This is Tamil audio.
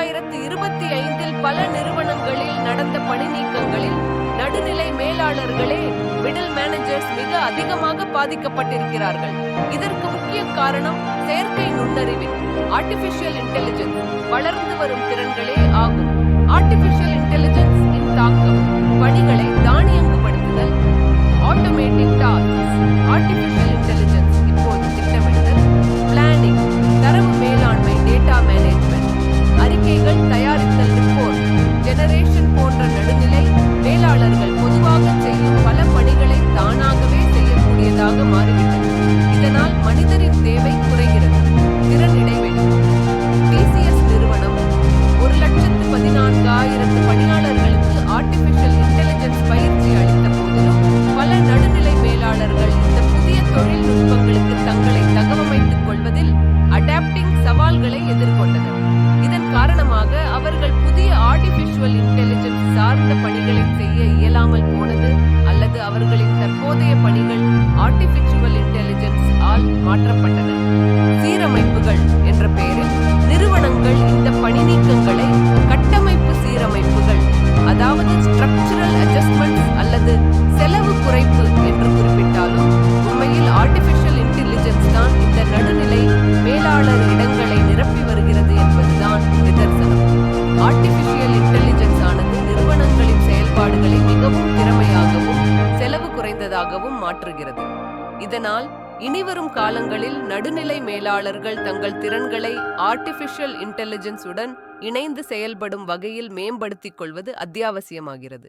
இரண்டாயிரத்து இருபத்தி ஐந்தில் பல நிறுவனங்களில் நடந்த பணி நீக்கங்களில் நடுநிலை மேலாளர்களே மிடில் மேனேஜர்ஸ் மிக அதிகமாக பாதிக்கப்பட்டிருக்கிறார்கள். இதற்கு முக்கிய காரணம் செயற்கை நுண்ணறிவின் ஆர்டிபிஷியல் இன்டெலிஜென்ஸ் வளர்ந்து வரும் திறன்களே ஆகும். மாறிவிட்டது இதனால் மனிதரின் தேவை குறைகிறது. திறன் இடைவெளி. டிசிஎஸ் நிறுவனம் ஒரு லட்சத்து பதினான்காயிரத்து பணியாளர்களுக்கு ஆர்டிபிஷியல் இன்டெலிஜென்ஸ் பயிற்சி அளித்த போதிலும் பல நடுநிலை மேலாளர்கள் இந்த புதிய தொழில்நுட்பங்களுக்கு தங்களை தகவமைத்துக் கொள்வதில் அடாப்டிங் சவால்களை எதிர்கொண்டனர். இதன் காரணமாக அவர்கள் புதிய ஆர்டிபிஷியல் இன்டெலிஜென்ஸ் சார்ந்த பணிகளை செய்ய இயலாமல் போனது அல்லது அவர்களின் தற்போதைய பணிகள் ஆர்டிபிஷியல் இன்டெலிஜென்ஸ் ஆல் மாற்றப்பட்டன குறைந்ததாகவும் மாற்றுகிறது. இதனால் இனிவரும் காலங்களில் நடுநிலை மேலாளர்கள் தங்கள் திறன்களை ஆர்டிபிஷியல் இன்டெலிஜென்ஸ் உடன் இணைந்து செயல்படும் வகையில் மேம்படுத்திக் கொள்வது அத்தியாவசியமாகிறது.